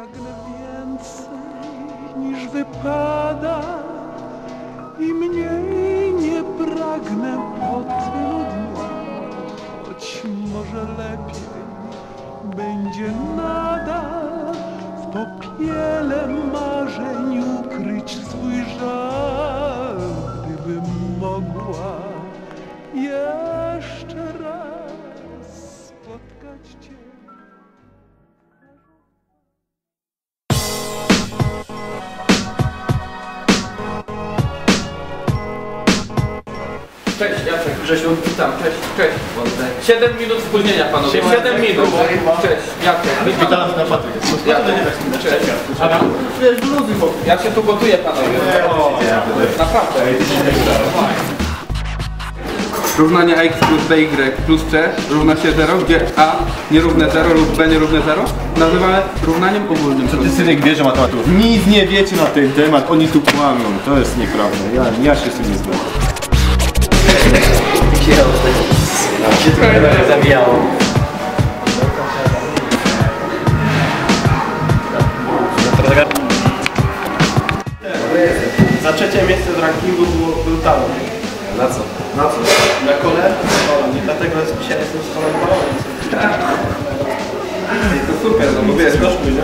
pragnę więcej niż wypada i mniej nie pragnę po tylu dniach, choć może lepiej będzie nadal w popiele marzeń ukryć swój żal, Cześć, Jacek, Grzesiu, witam, cześć, cześć. 7 minut spóźnienia panowie, 7 minut. Cześć, Jacek, witam. Jacek, cześć. Adam, ja się tu gotuję panowie. Naprawdę. Równanie ax plus by plus c równa się 0, gdzie a nierówne 0 lub b nierówne 0 nazywamy równaniem ogólnym. Co ty synek wiesz o matematyków? Nic nie wiecie na ten temat, oni tu kłamią. To jest nieprawda. Ja, ja się z tym nie zgadzam. Się trochę zawijało. Za trzecie miejsce w rankingu było brutalne. Na co? Na co? Na kole? Nie dlatego dzisiaj jestem z kolem To super, no bo wiesz, Skoszmy, nie?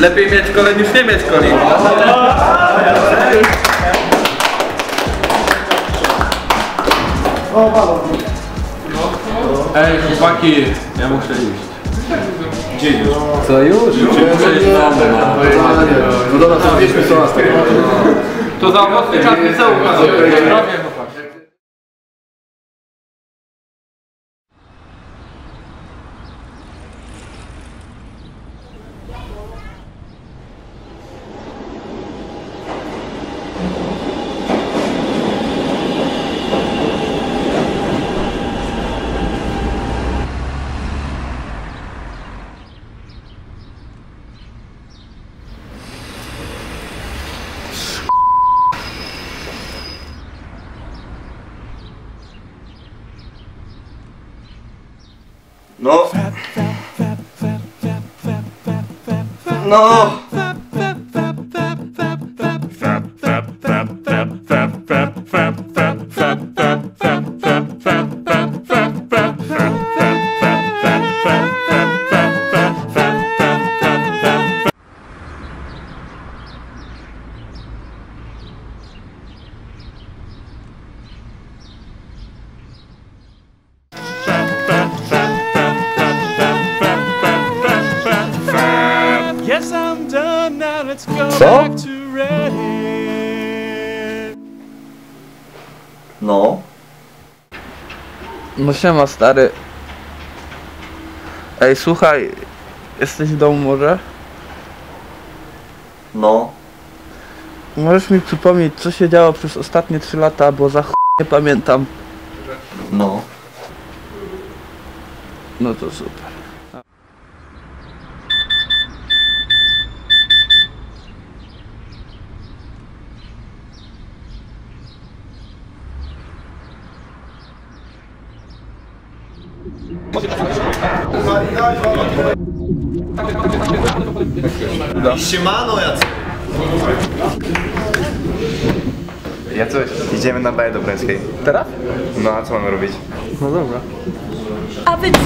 lepiej mieć kole niż nie mieć koli. Ej, chłopaki, ja muszę iść. Co już? No dobra, to wieźmy co nas To za owocny czas nie ukazuje. No. Co? No. No siema stary. Ej słuchaj, jesteś w domu może? No. Możesz mi przypomnieć co się działo przez ostatnie 3 lata, bo za ch... nie pamiętam. No. No to super. Siemano Jacek. Ja coś, idziemy na baję do Bręskiej. Teraz? No a co mamy robić? No dobra. A wy co?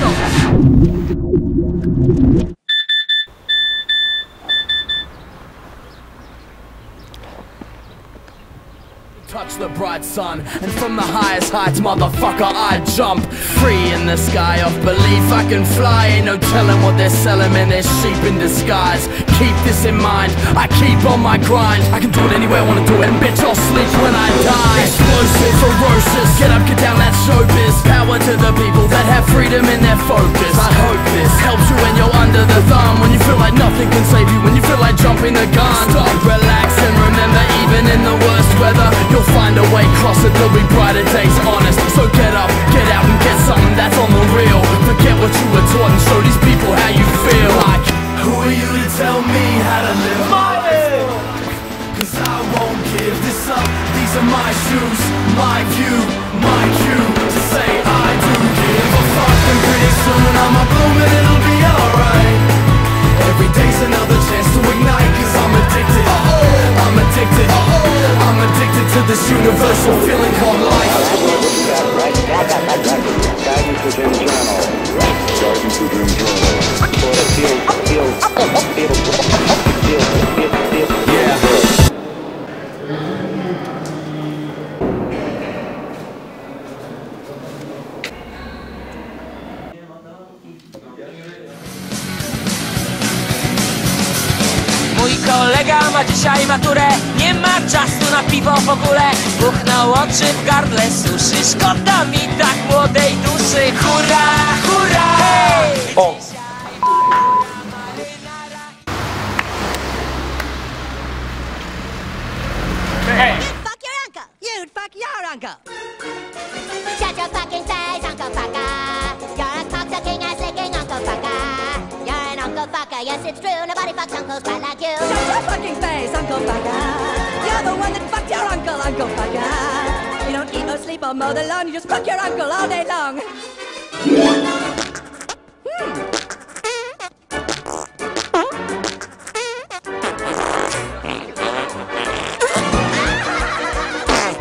Touch the bright sun, and from the highest heights, motherfucker, I jump. Free in the sky of belief, I can fly. Ain't no telling what they're selling, man, they're sheep in disguise. Keep this in mind, I keep on my grind. I can do it anywhere I wanna do it, and bitch, I'll sleep when I die. Explosive, ferocious, get up, get down, that's showbiz. Power to the people that have freedom in their focus. I hope this dzisiaj maturę Nie ma czasu na piwo w ogóle Buchnął oczy w gardle suszy Szkoda mi tak młodej duszy Hurra, hurra! O! Uncles quite like you. Shut your fucking face, Uncle Fucker. You're the one that fucked your uncle, Uncle Fucker. You don't eat or sleep or mow the lawn, you just fuck your uncle all day long. Hmm.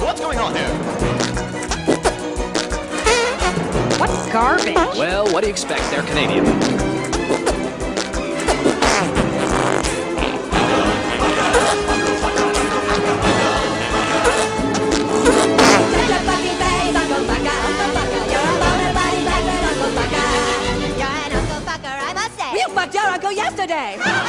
What's going on here? What garbage? Well, what do you expect? They're Canadian. today.